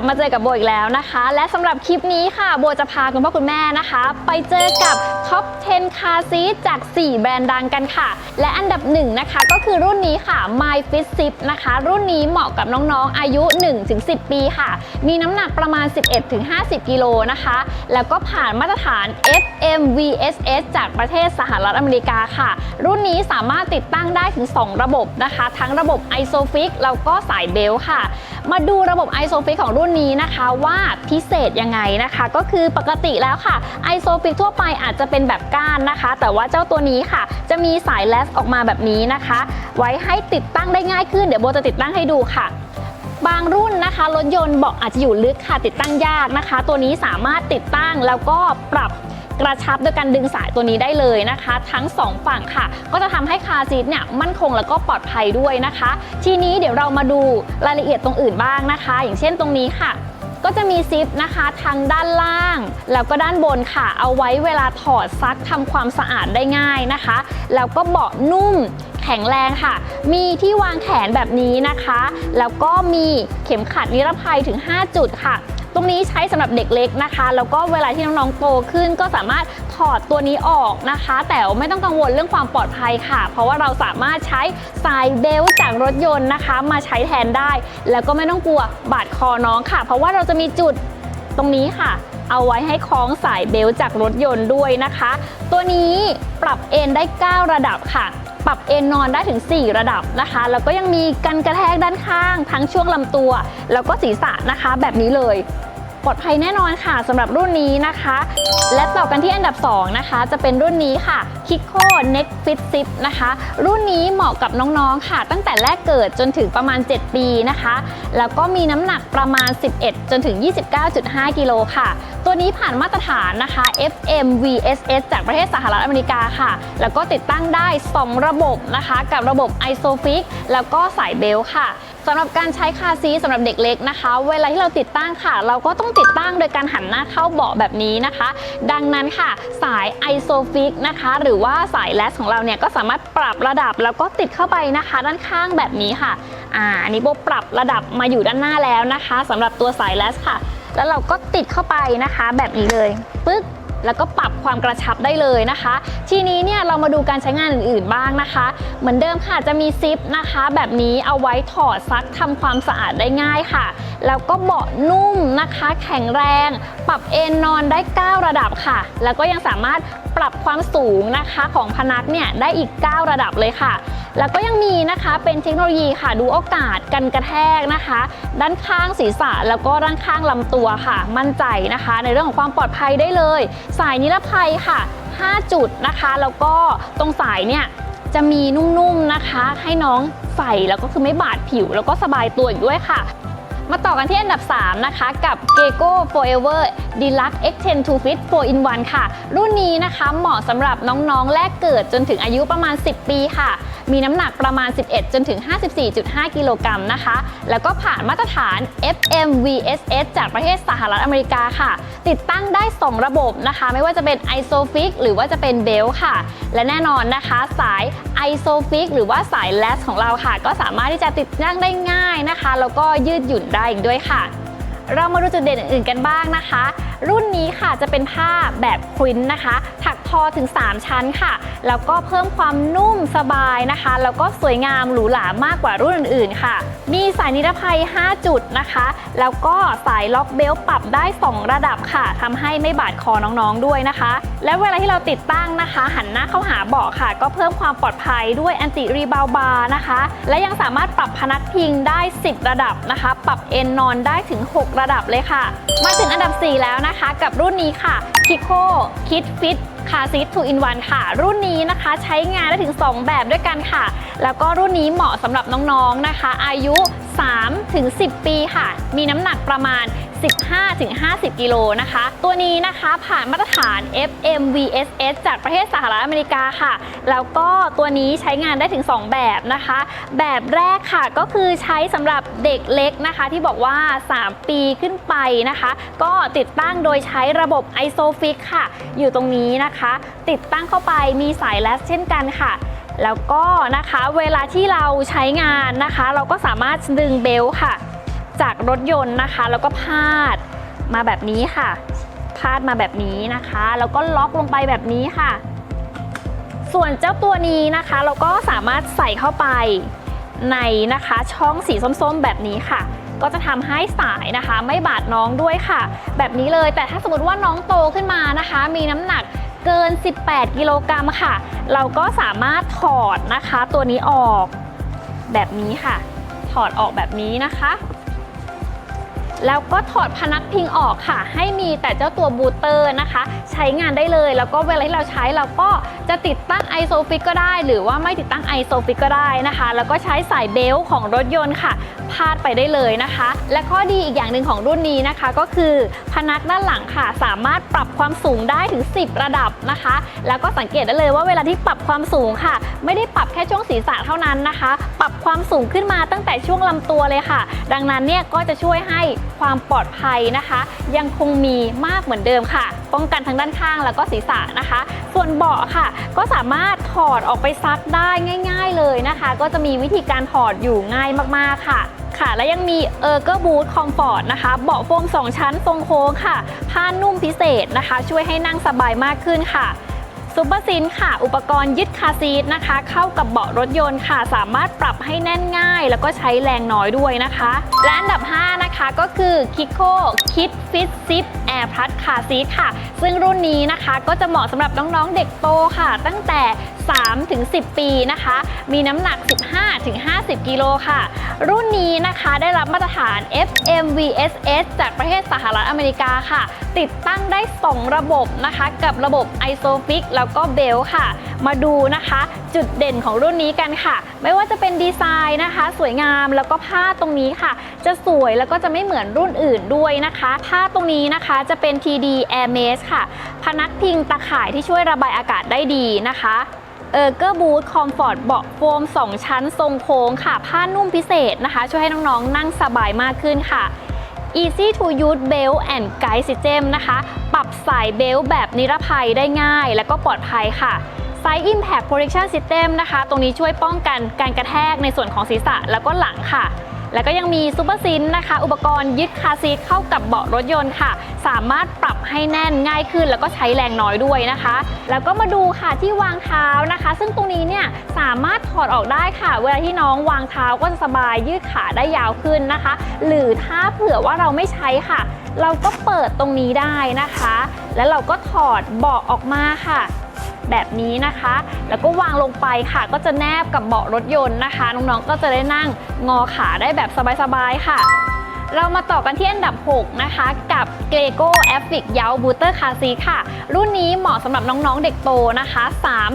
บมาเจอกับโบอีกแล้วนะคะ และสำหรับคลิปนี้ค่ะ โบจะพาคุณพ่อคุณแม่นะคะ ไปเจอกับท็อป 10 คาร์ซีจาก 4 แบรนด์ดังกันค่ะ และอันดับหนึ่งนะคะ ก็คือรุ่นนี้ค่ะ My Fit Zip นะคะ รุ่นนี้เหมาะกับน้องๆ อายุ 1-10 ปีค่ะ มีน้ำหนักประมาณ 11-50 กิโลนะคะ แล้วก็ผ่านมาตรฐาน FMVSS จากประเทศสหรัฐอเมริกาค่ะ รุ่นนี้สามารถติดตั้งได้ถึง 2 ระบบนะคะ ทั้งระบบ ISOFIX แล้วก็สายเบลต์ค่ะ มาดูระบบ ISOFIX ของรุ่นนี้นะคะว่าพิเศษยังไงนะคะ ก็คือปกติแล้วค่ะไอโซฟิกทั่วไปอาจจะเป็นแบบก้านนะคะ แต่ว่าเจ้าตัวนี้ค่ะ จะมีสายแลสออกมาแบบนี้นะคะ ไว้ให้ติดตั้งได้ง่ายขึ้นเดี๋ยวโบจะติดตั้งให้ดูค่ะบางรุ่นนะคะรถยนต์เบาะอาจจะอยู่ลึกค่ะติดตั้งยากนะคะ ตัวนี้สามารถติดตั้งแล้วก็ปรับ กระชับโดยการดึงสายตัวนี้ได้เลยนะคะ ทั้งสองฝั่งค่ะ ก็จะทำให้คาร์ซีทเนี่ยมั่นคงแล้วก็ปลอดภัยด้วยนะคะ ทีนี้เดี๋ยวเรามาดูรายละเอียดตรงอื่นบ้างนะคะ อย่างเช่นตรงนี้ค่ะก็จะมีซิปนะคะทางด้านล่าง แล้วก็ด้านบนค่ะ เอาไว้เวลาถอดซักทำความสะอาดได้ง่ายนะคะ แล้วก็เบาะนุ่มแข็งแรงค่ะ มีที่วางแขนแบบนี้นะคะ แล้วก็มีเข็มขัดนิรภัยถึง 5 จุดค่ะ ตรงนี้ใช้สำหรับเด็กเล็กนะคะ แล้วก็เวลาที่น้องๆโตขึ้นก็สามารถถอดตัวนี้ออกนะคะ แต่ไม่ต้องกังวลเรื่องความปลอดภัยค่ะ เพราะว่าเราสามารถใช้สายเบลต์จากรถยนต์นะคะ มาใช้แทนได้ แล้วก็ไม่ต้องกลัวบาดคอน้องค่ะ เพราะว่าเราจะมีจุดตรงนี้ค่ะเอาไว้ให้คล้องสายเบลต์จากรถยนต์ด้วยนะคะ ตัวนี้ปรับเอนได้ 9 ระดับค่ะ ปรับเอนนอนได้ถึง 4 ระดับนะคะ แล้วก็ยังมีกันกระแทกด้านข้าง ทั้งช่วงลำตัว แล้วก็ศีรษะนะคะแบบนี้เลย ปลอดภัยแน่นอนค่ะสำหรับรุ่นนี้นะคะ และต่อกันที่อันดับ 2 นะคะ จะเป็นรุ่นนี้ค่ะ Kiko Neck Fit Zip นะคะ รุ่นนี้เหมาะกับน้องๆค่ะ ตั้งแต่แรกเกิดจนถึงประมาณ 7 ปีนะคะ แล้วก็มีน้ำหนักประมาณ 11 จนถึง 29.5 กิโลค่ะ ตัวนี้ผ่านมาตรฐานนะคะ FMVSS จากประเทศสหรัฐอเมริกาค่ะ แล้วก็ติดตั้งได้ 2 ระบบนะคะ กับระบบ ISOFIX แล้วก็สายเบลต์ค่ะ สำหรับการใช้คาซีสำหรับเด็กเล็กนะคะ เวลาที่เราติดตั้งค่ะ เราก็ต้องติดตั้งโดยการหันหน้าเข้าเบาะแบบนี้นะคะ ดังนั้นค่ะ สาย ISOFIX นะคะ หรือว่าสายแลสของเราเนี่ยก็สามารถปรับระดับแล้วก็ติดเข้าไปนะคะ ด้านข้างแบบนี้ค่ะอ่าอันนี้โบปรับระดับมาอยู่ด้านหน้าแล้วนะคะสำหรับตัวสายแลสค่ะ แล้วเราก็ติดเข้าไปนะคะ แบบนี้เลยปึ๊ก แล้วก็ปรับความกระชับได้เลยนะคะ ทีนี้เนี่ยเรามาดูการใช้งานอื่นๆบ้างนะคะ เหมือนเดิมค่ะจะมีซิปนะคะ แบบนี้เอาไว้ถอดซักทำความสะอาดได้ง่ายค่ะ แล้วก็เบาะนุ่มนะคะ แข็งแรง ปรับเอนนอนได้ 9 ระดับค่ะ แล้วก็ยังสามารถปรับความสูงนะคะของพนักเนี่ยได้อีก 9 ระดับเลยค่ะแล้วก็ยังมีนะคะเป็นเทคโนโลยีค่ะ ดูโอกาสกันกระแทกนะคะ ด้านข้างศีรษะแล้วก็ด้านข้างลำตัวค่ะ มั่นใจนะคะ ในเรื่องของความปลอดภัยได้เลย สายนิรภัยค่ะ 5 จุดนะคะ แล้วก็ตรงสายเนี่ยจะมีนุ่มๆนะคะ ให้น้องใส่แล้วก็คือไม่บาดผิว แล้วก็สบายตัวอีกด้วยค่ะมาต่อกันที่อันดับ 3 นะคะ กับ g e c o Forever Deluxe X10 2 Fit 4 in 1 ค่ะ รุ่นนี้นะคะเหมาะสำหรับน้องๆ แรกเกิดจนถึงอายุประมาณ 10 ปีค่ะ มีน้ำหนักประมาณ 11 จนถึง 54.5 กิโลกรัมนะคะ แล้วก็ผ่านมาตรฐาน FMVSS จากประเทศสหรัฐอเมริกาค่ะ ติดตั้งได้ 2 ระบบนะคะ ไม่ว่าจะเป็น ISOFIX หรือว่าจะเป็น Belt ค่ะ และแน่นอนนะคะสาย ISOFIX หรือว่าสาย LAS ของเราค่ะ ก็สามารถที่จะติดตั้งได้ง่ายนะคะ แล้วก็ยืดหยุ่นได้อีกด้วยค่ะเรามาดูจุดเด่นอื่นๆกันบ้างนะคะ รุ่นนี้ค่ะจะเป็นผ้าแบบควินนะคะ ถัก ทอถึง 3 ชั้นค่ะ แล้วก็เพิ่มความนุ่มสบายนะคะ แล้วก็สวยงามหรูหรามากกว่ารุ่นอื่นๆค่ะ มีสายนิรภัย 5 จุดนะคะ แล้วก็สายล็อกเบลปรับได้ 2 ระดับค่ะทำให้ไม่บาดคอน้องๆด้วยนะคะ และเวลาที่เราติดตั้งนะคะ หันหน้าเข้าหาเบาะค่ะ ก็เพิ่มความปลอดภัยด้วยแอนติรีบาวบาร์นะคะ และยังสามารถปรับพนักพิงได้ 10 ระดับนะคะ ปรับเอนนอนได้ถึง 6 ระดับเลยค่ะ มาถึงอันดับ 4 แล้วนะคะ กับรุ่นนี้ค่ะ Kiko Kid Fit คาซีทูอินวันค่ะ รุ่นนี้นะคะใช้งานได้ถึง 2 แบบด้วยกันค่ะ แล้วก็รุ่นนี้เหมาะสำหรับน้องๆนะคะ อายุ3ถึง10 ปีค่ะ มีน้ำหนักประมาณ 15-50 กิโลนะคะ ตัวนี้นะคะผ่านมาตรฐาน FMVSS จากประเทศสหรัฐอเมริกาค่ะ แล้วก็ตัวนี้ใช้งานได้ถึง 2 แบบนะคะ แบบแรกค่ะก็คือใช้สำหรับเด็กเล็กนะคะ ที่บอกว่า 3 ปีขึ้นไปนะคะ ก็ติดตั้งโดยใช้ระบบ ISOFIX ค่ะ อยู่ตรงนี้นะคะ ติดตั้งเข้าไปมีสายแลสเช่นกันค่ะแล้วก็นะคะเวลาที่เราใช้งานนะคะ เราก็สามารถดึงเบลต์ค่ะ จากรถยนต์นะคะ แล้วก็พาดมาแบบนี้ค่ะ พาดมาแบบนี้นะคะ แล้วก็ล็อกลงไปแบบนี้ค่ะ ส่วนเจ้าตัวนี้นะคะ เราก็สามารถใส่เข้าไปในนะคะช่องสีส้มๆ แบบนี้ค่ะ ก็จะทำให้สายนะคะ ไม่บาดน้องด้วยค่ะ แบบนี้เลยแต่ถ้าสมมติว่าน้องโตขึ้นมานะคะ มีน้ำหนักเกิน 18 กิโลกรัมค่ะ เราก็สามารถถอดนะคะ ตัวนี้ออกแบบนี้ค่ะ ถอดออกแบบนี้นะคะ แล้วก็ถอดพนักพิงออกค่ะ ให้มีแต่เจ้าตัวบูสเตอร์นะคะ ใช้งานได้เลย แล้วก็เวลาที่เราใช้เราก็จะติดตั้งไอโซฟิกก็ได้ หรือว่าไม่ติดตั้งไอโซฟิกก็ได้นะคะ แล้วก็ใช้สายเบลต์ของรถยนต์ค่ะ พาดไปได้เลยนะคะ และข้อดีอีกอย่างหนึ่งของรุ่นนี้นะคะ ก็คือพนักด้านหลังค่ะ สามารถปรับความสูงได้ถึง 10 ระดับนะคะ แล้วก็สังเกตได้เลยว่าเวลาที่ปรับความสูงค่ะ ไม่ได้ปรับแค่ช่วงศีรษะเท่านั้นนะคะ ปรับความสูงขึ้นมาตั้งแต่ช่วงลำตัวเลยค่ะ ดังนั้นเนี่ยก็จะช่วยให้ ความปลอดภัยนะคะ ยังคงมีมากเหมือนเดิมค่ะ ป้องกันทั้งด้านข้างแล้วก็ศีรษะนะคะ ส่วนเบาะค่ะ ก็สามารถถอดออกไปซักได้ง่าย ๆ เลยนะคะ ก็จะมีวิธีการถอดอยู่ง่ายมากๆค่ะค่ะและยังมีเออร์เกอร์บูทคอมฟอร์ตนะคะเบาะโฟม 2 ชั้นทรงโค้งค่ะ ผ้านุ่มพิเศษนะคะ ช่วยให้นั่งสบายมากขึ้นค่ะซูเปอร์ซินค่ะ อุปกรณ์ยึดคาซีทนะคะ เข้ากับเบาะรถยนต์ค่ะ สามารถปรับให้แน่นง่าย แล้วก็ใช้แรงน้อยด้วยนะคะ และอันดับ 5 ก็คือ Kiko Kid Fit Zip Air Plus Car Seat ค่ะ ซึ่งรุ่นนี้นะคะก็จะเหมาะสำหรับน้องๆเด็กโตค่ะ ตั้งแต่ 3ถึง10 ปีนะคะ มีน้ำหนัก 15ถึง50 กิโลค่ะ รุ่นนี้นะคะได้รับมาตรฐาน FMVSS จากประเทศสหรัฐอเมริกาค่ะ ติดตั้งได้ 2 ระบบนะคะ กับระบบ ISOFIX แล้วก็ BEL ค่ะ มาดูนะคะ จุดเด่นของรุ่นนี้กันค่ะ ไม่ว่าจะเป็นดีไซน์นะคะ สวยงามแล้วก็ผ้าตรงนี้ค่ะ จะสวยแล้วก็จะไม่เหมือนรุ่นอื่นด้วยนะคะ ผ้าตรงนี้นะคะจะเป็น TD Air Mesh ค่ะ พนักพิงตะข่ายที่ช่วยระบายอากาศได้ดีนะคะ เออร์เกอร์บูทคอมฟอร์ตเบาะโฟม 2 ชั้นทรงโค้งค่ะ ผ้านุ่มพิเศษนะคะ ช่วยให้น้องๆ นั่งสบายมากขึ้นค่ะ Easy to use belt and guide system นะคะ ปรับสายเบลแบบนิรภัยได้ง่าย และก็ปลอดภัยค่ะ Side Impact Protection System นะคะ ตรงนี้ช่วยป้องกันการกระแทกในส่วนของศีรษะแล้วก็หลังค่ะ แล้วก็ยังมีซูเปอร์ซินนะคะ อุปกรณ์ยึดคาซีทเข้ากับเบาะรถยนต์ค่ะ สามารถปรับให้แน่นง่ายขึ้น แล้วก็ใช้แรงน้อยด้วยนะคะ แล้วก็มาดูค่ะที่วางเท้านะคะ ซึ่งตรงนี้เนี่ยสามารถถอดออกได้ค่ะ เวลาที่น้องวางเท้าก็จะสบายยืดขาได้ยาวขึ้นนะคะ หรือถ้าเผื่อว่าเราไม่ใช้ค่ะ เราก็เปิดตรงนี้ได้นะคะ แล้วเราก็ถอดเบาะออกมาค่ะ แบบนี้นะคะ แล้วก็วางลงไปค่ะ ก็จะแนบกับเบาะรถยนต์นะคะ น้องๆ ก็จะได้นั่งงอขาได้แบบสบายๆ ค่ะเรามาต่อกันที่อันดับ 6 นะคะ กับ g r e g o a f i c y a u b o o t e r Car Seat ค่ะ รุ่นนี้เหมาะสำหรับน้องๆเด็กโตนะคะ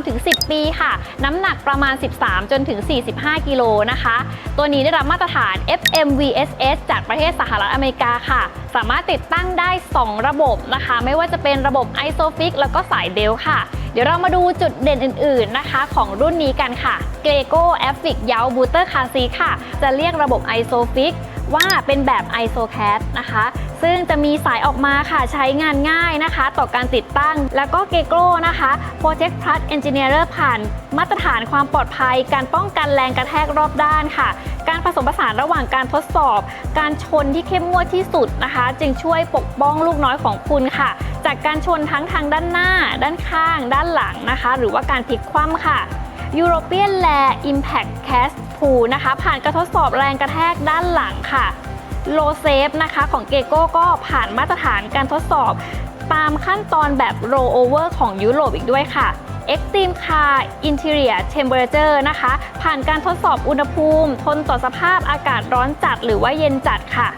3-10 ปีค่ะ น้ำหนักประมาณ 13 จนถึง 45 กิโลนะคะ ตัวนี้ได้รับมาตรฐาน FMVSS จากประเทศสหรัฐอเมริกาค่ะ สามารถติดตั้งได้ 2 ระบบนะคะ ไม่ว่าจะเป็นระบบ ISOFIX แล้วก็สายเบลค่ะ เดี๋ยวเรามาดูจุดเด่นอื่น ๆนะคะ ของรุ่นนี้กันค่ะ g r e g o a f i c y a u b o o t e r Car Seat ค่ะ จะเรียกระบบ ISOFIX ว่าเป็นแบบ ISOCAT นะคะ ซึ่งจะมีสายออกมาค่ะใช้งานง่ายนะคะ ต่อการติดตั้ง แล้วก็เกโกนะคะ Project Plus Engineer ผ่านมาตรฐานความปลอดภัย การป้องกันแรงกระแทกรอบด้านค่ะ การผสมผสานระหว่างการทดสอบ การชนที่เข้มงวดที่สุดนะคะ จึงช่วยปกป้องลูกน้อยของคุณค่ะ จากการชนทั้งทางด้านหน้า ด้านข้าง ด้านหลังนะคะ หรือว่าการพลิกคว่ำค่ะ European Lair Impact Cast Pool นะคะ ผ่านการทดสอบแรงกระแทกด้านหลังค่ะ Low Safe นะคะของเกโก้ก็ผ่านมาตรฐานการทดสอบ ตามขั้นตอนแบบ Roll Over ของยุโรปอีกด้วยค่ะ Extreme Car Interior Temperature นะคะ ผ่านการทดสอบอุณหภูมิ ทนต่อสภาพอากาศร้อนจัดหรือว่าเย็นจัดค่ะ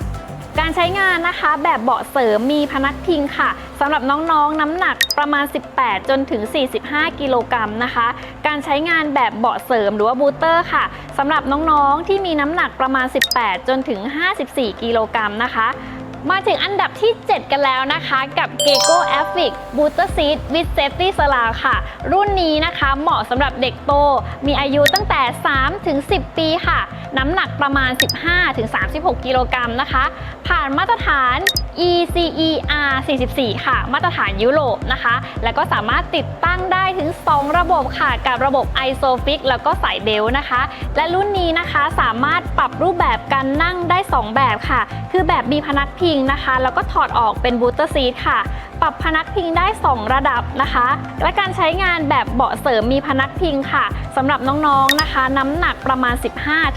การใช้งานนะคะแบบเบาะเสริมมีพนักพิงค่ะสำหรับน้องๆ น้ำหนักประมาณ 18 จนถึง 45 กิโลกรัมนะคะ การใช้งานแบบเบาะเสริมหรือว่าบูเตอร์ค่ะสำหรับน้องๆ ที่มีน้ำหนักประมาณ 18 จนถึง 54 กิโลกรัมนะคะ มาถึงอันดับที่ 7 กันแล้วนะคะกับ g e c o a f i c Booster Seat with Safety star ค่ะ รุ่นนี้นะคะเหมาะสำหรับเด็กโต มีอายุตั้งแต่ 3 ถึง 10 ปีค่ะ น้ำหนักประมาณ 15 ถึง 36 กิโลกรัมนะคะ ผ่านมาตรฐาน ECE R44 ค่ะ มาตรฐานยุโรปนะคะ แล้วก็สามารถติดตั้งได้ถึง 2 ระบบค่ะ กับระบบ ISOFIX แล้วก็สายเบลต์นะคะ และรุ่นนี้นะคะสามารถปรับรูปแบบการนั่งได้ 2 แบบค่ะ คือแบบมีพนักพิงนะคะ แล้วก็ถอดออกเป็นบูตเตอร์ซีทค่ะ ปรับพนักพิงได้ 2 ระดับนะคะ และการใช้งานแบบเบาะเสริมมีพนักพิงค่ะสำหรับน้องๆนะคะ น้ำหนักประมาณ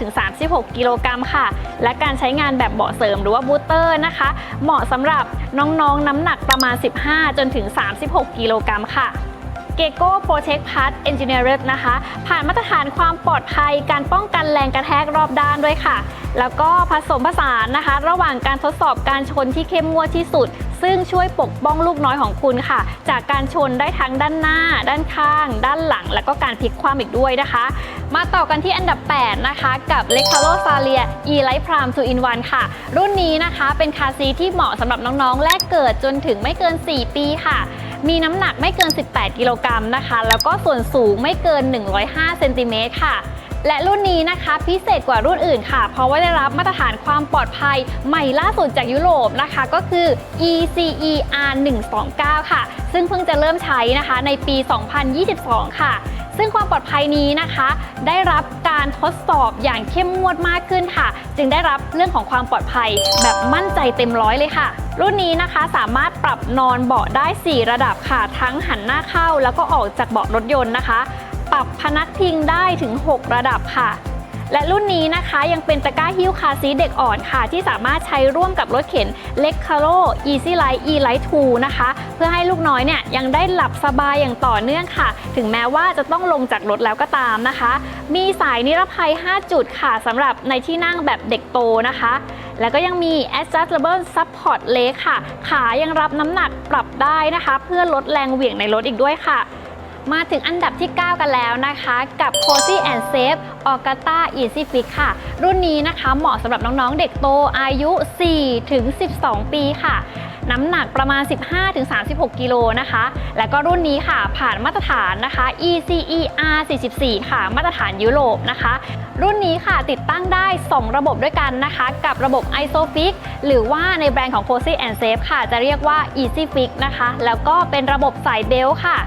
15-36 กิโลกรัมค่ะ และการใช้งานแบบเบาะเสริมหรือว่าบูตเตอร์นะคะ เหมาะสำหรับน้องๆน้ำหนักประมาณ 15 จนถึง 36 กิโลกรัมค่ะ เกโก้ Protect Part Engineered นะคะ ผ่านมาตรฐานความปลอดภัยการป้องกันแรงกระแทกรอบด้านด้วยค่ะ แล้วก็ผสมผสานนะคะ ระหว่างการทดสอบการชนที่เข้มงวดที่สุด ซึ่งช่วยปกป้องลูกน้อยของคุณค่ะ จากการชนได้ทั้งด้านหน้า ด้านข้าง ด้านหลัง แล้วก็การพลิกคว่ำอีกด้วยนะคะ มาต่อกันที่อันดับ 8 นะคะกับ l e c a l o s a l i a e Light Prime 2 in 1ค่ะ รุ่นนี้นะคะเป็นคาร์ซีทที่เหมาะสำหรับน้องๆ แรกเกิดจนถึงไม่เกิน 4 ปีค่ะ มีน้ำหนักไม่เกิน 18 กิโลกรัมนะคะ แล้วก็ส่วนสูงไม่เกิน 105เซนติเมตรค่ะ และรุ่นนี้นะคะพิเศษกว่ารุ่นอื่นค่ะ เพราะว่าได้รับมาตรฐานความปลอดภัยใหม่ล่าสุดจากยุโรปนะคะก็คือ ECE R129 ค่ะ ซึ่งเพิ่งจะเริ่มใช้นะคะในปี 2022 ค่ะ ซึ่งความปลอดภัยนี้นะคะ ได้รับการทดสอบอย่างเข้มงวดมากขึ้นค่ะ จึงได้รับเรื่องของความปลอดภัยแบบมั่นใจเต็มร้อยเลยค่ะ รุ่นนี้นะคะสามารถปรับนอนเบาะได้ 4 ระดับค่ะ ทั้งหันหน้าเข้าแล้วก็ออกจากเบาะรถยนต์นะคะ ปรับพนักพิงได้ถึง 6 ระดับค่ะ และรุ่นนี้นะคะยังเป็นตะกร้าหิ้วคาร์ซีเด็กอ่อนค่ะ ที่สามารถใช้ร่วมกับรถเข็น l e c a r o Easy Light E Light 2นะคะ เพื่อให้ลูกน้อยเนี่ยยังได้หลับสบายอย่างต่อเนื่องค่ะ ถึงแม้ว่าจะต้องลงจากรถแล้วก็ตามนะคะ มีสายนิรภัย 5 จุดค่ะสำหรับในที่นั่งแบบเด็กโตนะคะแล้วก็ยังมี adjustable support leg ค่ะ ขายังรับน้ำหนักปรับได้นะคะ เพื่อลดแรงเหวี่ยงในรถอีกด้วยค่ะ มาถึงอันดับที่ 9 กันแล้วนะคะ กับ Cozy and Safe Orgata Easy Fix ค่ะ รุ่นนี้นะคะเหมาะสำหรับน้องๆเด็กโตอายุ4ถึง12 ปีค่ะ น้ำหนักประมาณ 15-36 กิโลนะคะ แล้วก็รุ่นนี้ค่ะผ่านมาตรฐานนะคะ ECE R44 ค่ะ มาตรฐานยุโรปนะคะ รุ่นนี้ค่ะติดตั้งได้ 2 ระบบด้วยกันนะคะ กับระบบ ISOFIX หรือว่าในแบรนด์ของ Cozy and Safe ค่ะ จะเรียกว่า Easy Fix นะคะ แล้วก็เป็นระบบสายเบลต์ค่ะ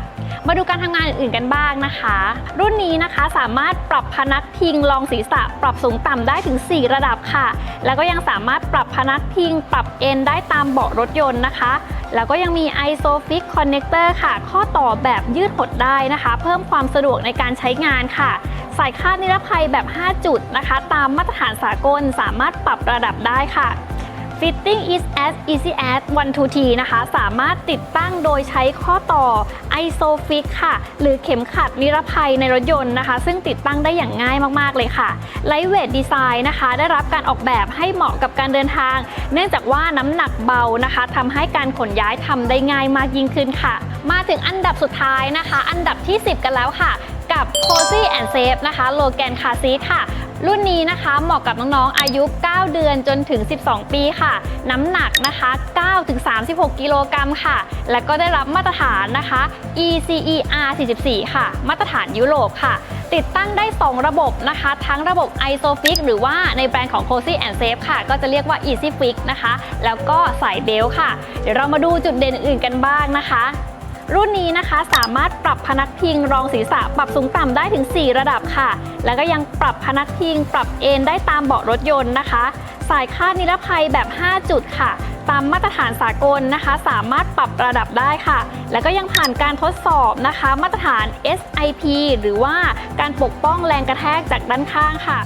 มาดูการทำงานอื่นๆกันบ้างนะคะ รุ่นนี้นะคะสามารถปรับพนักพิงรองศีรษะ ปรับสูงต่ำได้ถึง 4 ระดับค่ะ แล้วก็ยังสามารถปรับพนักพิง ปรับเอนได้ตามเบาะรถยนต์นะคะ แล้วก็ยังมี ISOFIX Connector ค่ะ ข้อต่อแบบยืดหดได้นะคะ เพิ่มความสะดวกในการใช้งานค่ะสายคาดนิรภัยแบบ 5 จุดนะคะ ตามมาตรฐานสากลสามารถปรับระดับได้ค่ะ Fitting is as easy as 1 2 T นะคะ สามารถติดตั้งโดยใช้ข้อต่อ ISOFIX ค่ะ หรือเข็มขัดนิรภัยในรถยนต์นะคะ ซึ่งติดตั้งได้อย่างง่ายมากๆเลยค่ะ Lightweight Design นะคะ ได้รับการออกแบบให้เหมาะกับการเดินทาง เนื่องจากว่าน้ำหนักเบานะคะทำให้การขนย้ายทำได้ง่ายมากยิ่งขึ้นค่ะ มาถึงอันดับสุดท้ายนะคะ อันดับที่ 10 กันแล้วค่ะกับ Cozy and Safe นะคะ Logan Car Seat ค่ะ รุ่นนี้นะคะเหมาะกับน้องๆ อายุ 9 เดือนจนถึง 12 ปีค่ะ น้ำหนักนะคะ9ถึง36 กิโลกรัมค่ะ และก็ได้รับมาตรฐานนะคะ ECE R44 ค่ะ มาตรฐานยุโรปค่ะ ติดตั้งได้ 2 ระบบนะคะ ทั้งระบบ ISOFIX หรือว่าในแบรนด์ของ Cozy and Safe ค่ะ ก็จะเรียกว่า Easy Fix นะคะ แล้วก็สายเบลต์ค่ะ เดี๋ยวเรามาดูจุดเด่นอื่นกันบ้างนะคะ รุ่นนี้นะคะสามารถปรับพนักพิงรองศีรษะปรับสูงต่ำได้ถึง 4 ระดับค่ะ แล้วก็ยังปรับพนักพิง ปรับเอนได้ตามเบาะรถยนต์นะคะ สายคาดนิรภัยแบบ 5 จุดค่ะ ตามมาตรฐานสากลนะคะ สามารถปรับระดับได้ค่ะ แล้วก็ยังผ่านการทดสอบนะคะ มาตรฐาน SIP หรือว่าการปกป้องแรงกระแทกจากด้านข้างค่ะ